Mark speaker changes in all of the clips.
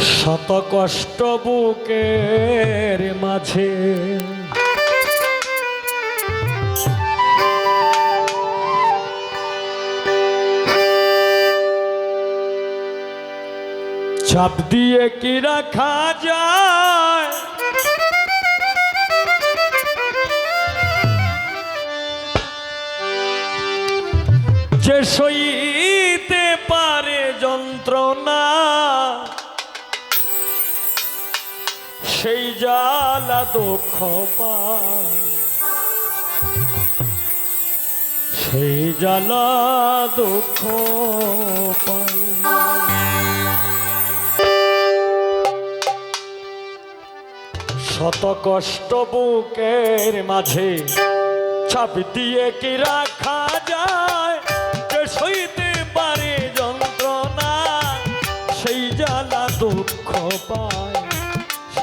Speaker 1: শত কষ্ট বুকের মাঝে। চাপ দিয়ে কি রাখা যায়? যে সইতে জ্বালা দুঃখ পায়। সেই জ্বালা দুঃখ পায়। শত কষ্ট বুকের মাঝে চাপ দিয়ে কি রাখা যায়?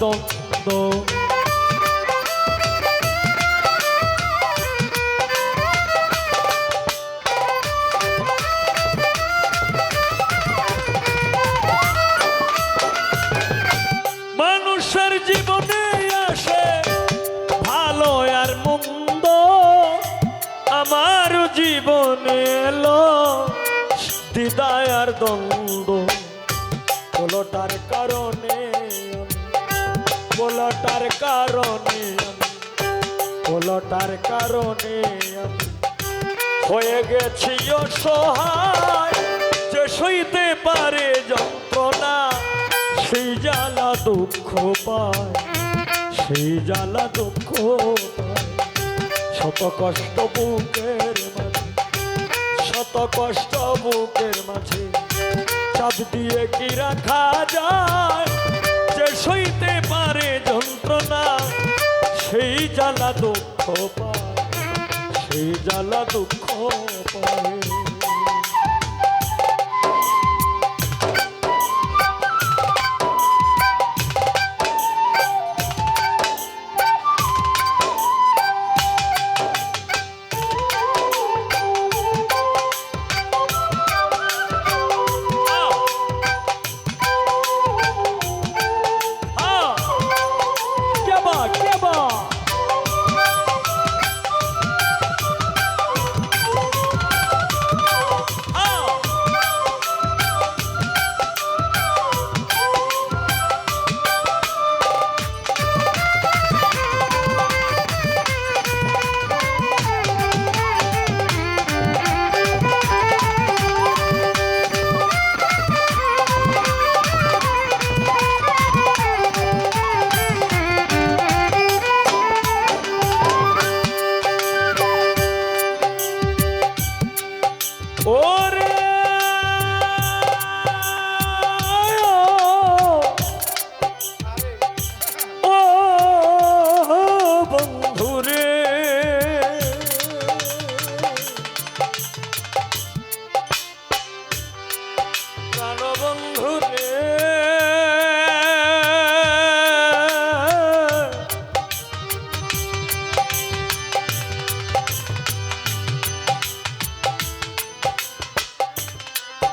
Speaker 1: আর মানুষের জীবনে আসে আর জীবনে আর দ্বন্দ্ব কোলোটার কারণে হয়ে গেছি অসহায়। যে সইতে পারে যন্ত্রণা, সেই জ্বালা দুঃখ পায়। সেই জ্বালা দুঃখ শত কষ্ট বুকের মাঝে, শত কষ্ট বুকের মাঝে চাপ দিয়ে কি রাখা যায়? যে সইতে পারে যন্ত্রণা সেই জ্বালা দুঃখ পায় সেই জ্বালা দুঃখ পায়।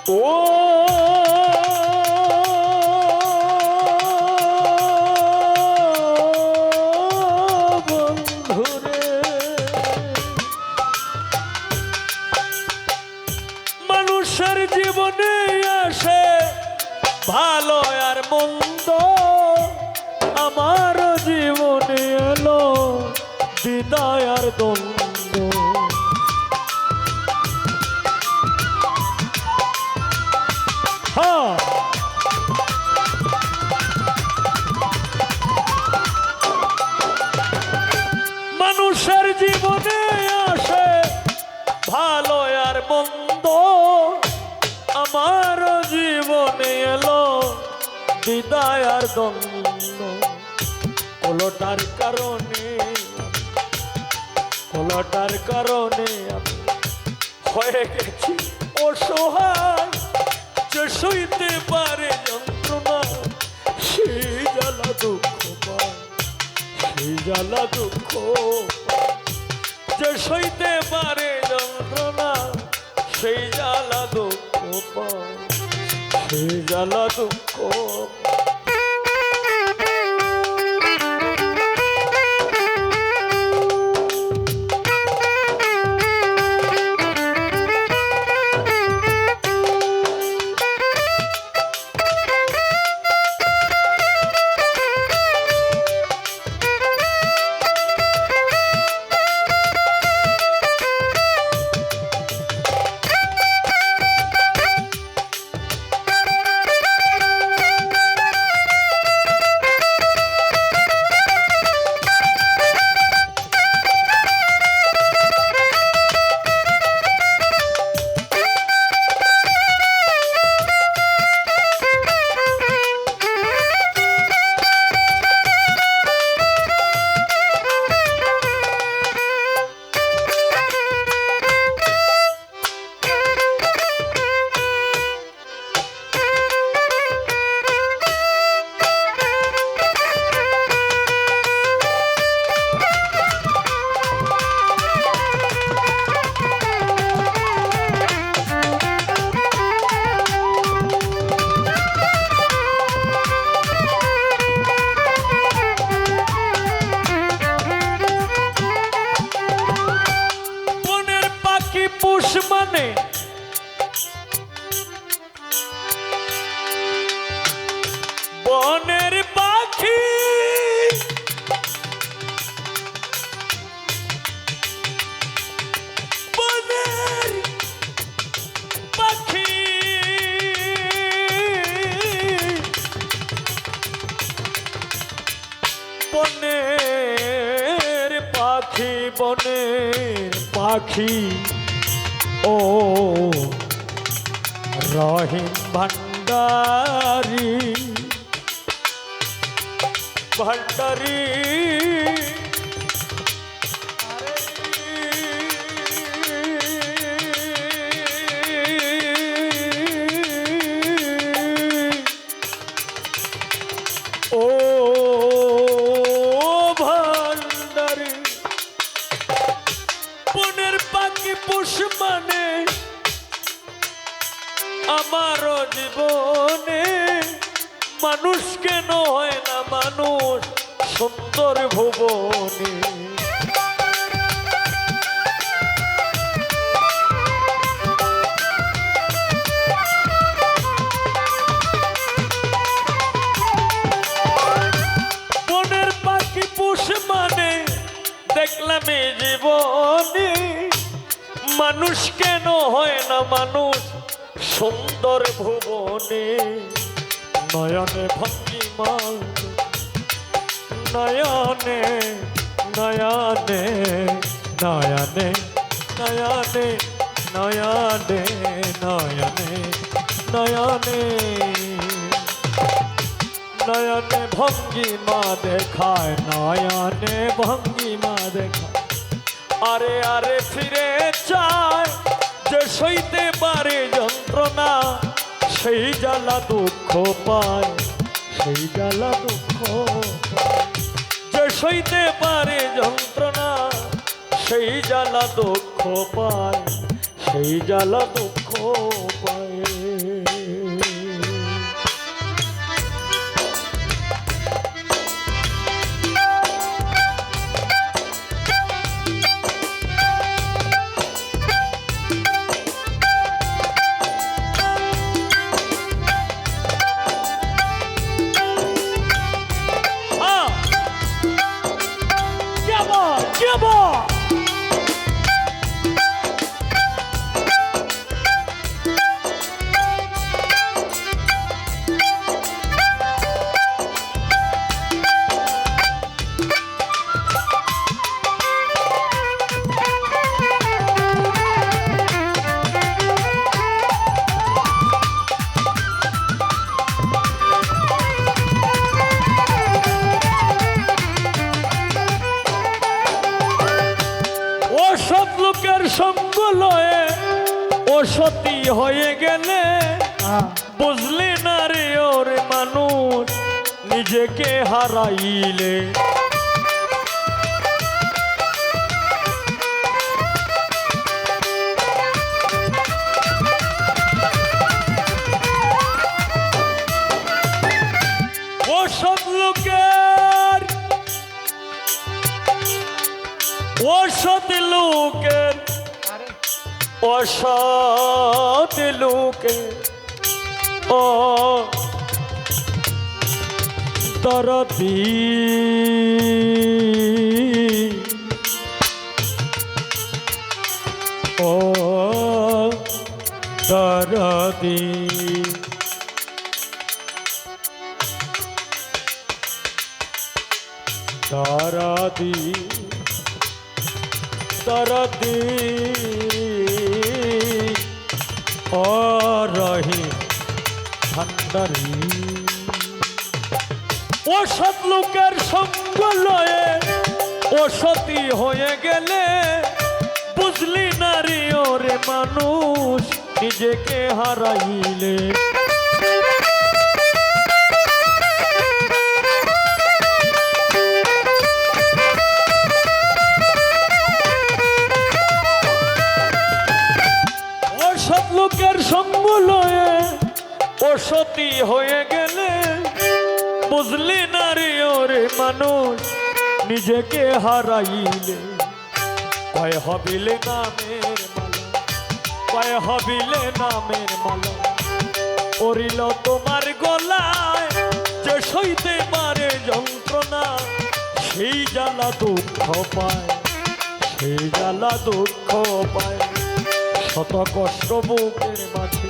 Speaker 1: মানুষের জীবনে আসে ভালো আর মন্দ। আমার জীবনে এলো বিদায় আর দ্বন্দ্ব। দ্বন্দ্ব কোলোটার কারণে কোলোটার কারণে আমি হয়ে গেছি অসহায়। যে সইতে পারে যন্ত্রণা, সেই জ্বালা দুঃখ সেই জ্বালা দুঃখ যে সইতে পারে যন্ত্রণা, সেই জ্বালা দুঃখ সেই জ্বালা দুঃখ বনের পাখি বনের পাখি। ও রহিম ভান্ডারি ভান্ডারি মানুষ কেন হয় না মানুষ? সুন্দর ভুবনে নয়নে ভঙ্গিমা নয়নে নয়নে নয়নে নয়নে নয়নে নয়নে নয়নে নয়নে ভঙ্গিমা দেখায়, নয়নে ভঙ্গিমা দেখায়। আরে আরে ফিরে চায় যে সইতে পারে যন্ত্রণা, সেই জ্বালা দুঃখ পায়, সেই জ্বালা দুঃখ। যে সইতে পারে যন্ত্রণা, সেই জ্বালা দুঃখ পায়, সেই জ্বালা দুঃখ পায় হয়ে গেলে বুঝলি না রে ওরে মানুষ নিজেকে হারাইলে। অসৎ লোকে ও দরদি। ও দরদি। দরদি দরদি। ঠান্ডারি ও সৎ লোকের সঙ্গ লয়ে ও সতী হয়ে গেলে বুঝলি নারী ওরে মানুষ, নিজেকে হারাইলে। লোকের সঙ্গ লয়ে ও সতী হয়ে গেলে বুঝলি না রে ওরে মানুষ, নিজেকে হারাইলে। কয় হবিলে নামের মালা কয় হবিলে নামের মালা। পড়িল তোমার গলায় যে সইতে পারে যন্ত্রণা, সেই জ্বালা দুঃখ পায়, সেই জ্বালা দুঃখ পায়। শত কষ্ট বুকের মাঝে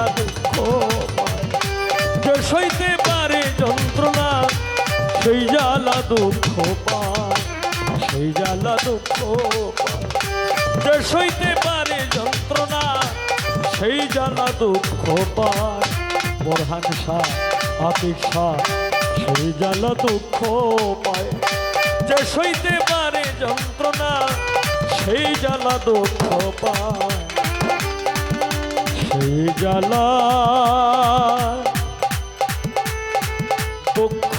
Speaker 1: দুঃখ পায়, সেই জ্বালা দুঃখ যে সইতে পারে যন্ত্রণা, সেই জ্বালা দুঃখ পায়। বোরহান শাহ আতিক শাহ সেই জ্বালা দুঃখ পায়। যে সইতে পারে যন্ত্রণা, সেই জ্বালা দুঃখ পায়। সেই জ্বালা দুঃখ